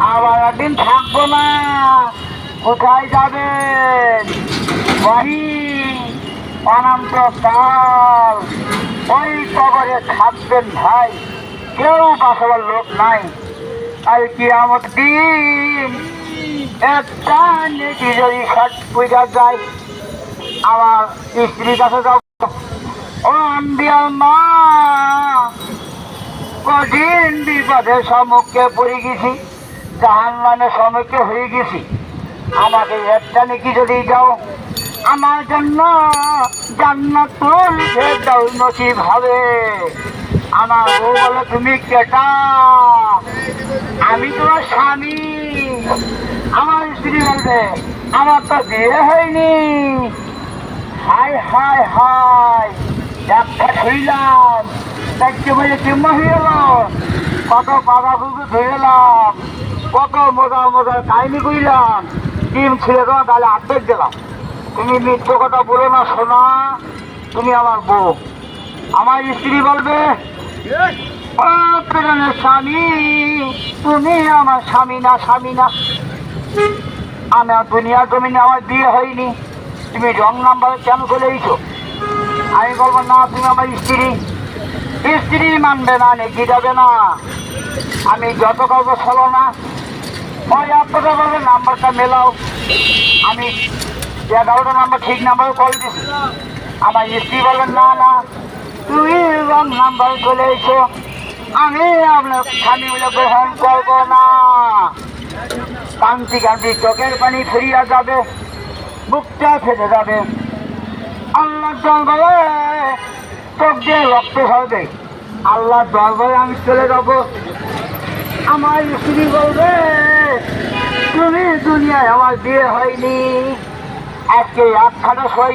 আবার একদিন থাকব না। কোথায় যাবেন বাড়ি অনন্ত কাল ওই কবরে থাকবেন ভাই। কেউ বাসাবার লোক নাই। আর কি আমার দিন একটা নেটি যদি ষাট পূজা যায়, আমার স্ত্রীর কাছে যাব। ও আন্দিয়াল মা কঠিন বিপদের সম্মুখে পড়ে গেছি। জাহান মানে সম্মুখে হয়ে গেছি। আমাকে একটা নাকি যদি যাও আমার জন্য জান্নাতুল দাও নসিব হবে আমার বউ বলে, তুমি কেটা? আমি তোমার স্বামী। আমার স্ত্রী বলবে, আমার তো বিয়ে হয়নি। হাই হাই হাই একটা শুইলাম দেখতে বলে চিম্মা হয়ে গেল। কত বাধা বুঝু ধুইলাম কত মজা মজার কাহিনী কইলাম। ডিম ছিঁড়ে দেওয়া তাহলে আর্ধেক দিলাম। তুমি মিথ্য কথা বলো না শোনা তুমি আমার বউ। আমার স্ত্রী বলবে স্বামী, তুমি আমার স্বামী না স্বামী না। আমার দুনিয়ার জমিনে আমার বিয়ে হয়নি। তুমি রং নাম্বার কেন চলে এইছো আমি বলব, না, তুমি আমার স্ত্রী। স্ত্রী মানবে না, নাকি যাবে না। আমি যত করব চলো না ওই আপনারা বলবে নাম্বারটা মেলাও। আমি এগারোটা নাম্বার, ঠিক নাম্বার কল দিছি। আমার স্ত্রী বলবেন না না, তুমি রং নাম্বার চলে এসো আমি আপনার স্বামী বলে গ্রহণ করব না। কান্তি কান্তি চোখের পানি ফিরিয়া যাবে, বুকটা ফেটে যাবে। আল্লাহ দরবারে চোখ দিয়ে রক্ত হবে আল্লাহ দরবারে আমি চলে যাব। আমার স্ত্রী বলবে তুমি দুনিয়ায় আমার বিয়ে হয়নি। আজকে আটখানা সই